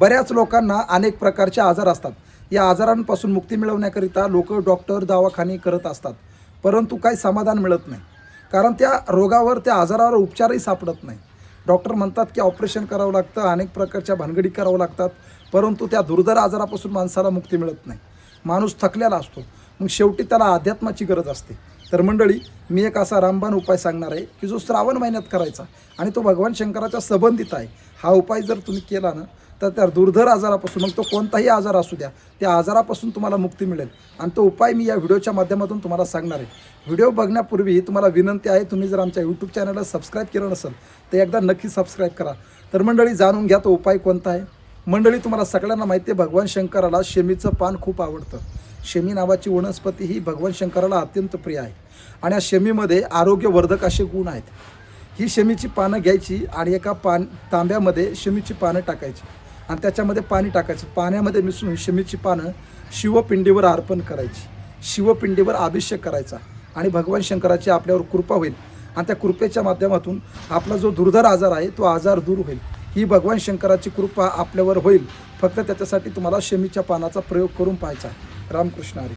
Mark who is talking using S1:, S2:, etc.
S1: बऱ्याच लोकांना अनेक प्रकारचे आजार असतात. या आजारांपासून मुक्ती मिळवण्याकरिता लोक डॉक्टर दवाखाने करत असतात. परंतु काही समाधान मिळत नाही. कारण त्या रोगावर त्या आजारावर उपचारही सापडत नाही. डॉक्टर म्हणतात की ऑपरेशन करावं लागतं अनेक प्रकारच्या भानगडी करावं लागतात. परंतु त्या दुर्धर आजारापासून माणसाला मुक्ती मिळत नाही. माणूस थकलेला असतो. मग शेवटी त्याला अध्यात्माची गरज असते. तर मंडळी मी एक असा रामबाण उपाय सांगणार आहे की जो श्रावण महिन्यात करायचा आणि तो भगवान शंकराच्या संबंधित आहे. हा उपाय जर तुम्ही केला ना तर त्या दुर्धर आजारापासून मग तो कोणताही आजार असू द्या त्या आजारापासून तुम्हाला मुक्ती मिळेल. आणि तो उपाय मी या व्हिडिओच्या माध्यमातून तुम्हाला सांगणार आहे. व्हिडिओ बघण्यापूर्वी तुम्हाला विनंती आहे तुम्ही जर आमच्या यूट्यूब चॅनलला सबस्क्राईब केलं नसेल तर एकदा नक्की सबस्क्राईब करा. तर मंडळी जाणून घ्या तो उपाय कोणता आहे. मंडळी तुम्हाला सगळ्यांना माहिती आहे भगवान शंकराला शेमीचं पान खूप आवडतं. शेमी नावाची वनस्पती ही भगवान शंकराला अत्यंत प्रिय आहे. आणि या शेमीमध्ये आरोग्यवर्धक असे गुण आहेत. ही शेमीची पानं घ्यायची आणि एका पान तांब्यामध्ये शेमीची पानं टाकायची. आणि त्याच्यामध्ये पाणी टाकायचं. पाण्यामध्ये मिसळून शमीची पानं शिवपिंडीवर अर्पण करायची. शिवपिंडीवर अभिषेक करायचा. आणि भगवान शंकराची आपल्यावर कृपा होईल. आणि त्या कृपेच्या माध्यमातून आपला जो दुर्धर आजार आहे तो आजार दूर होईल. ही भगवान शंकराची कृपा आपल्यावर होईल. फक्त त्याच्यासाठी तुम्हाला शमीच्या पानाचा प्रयोग करून पाहायचा रामकृष्ण हरी.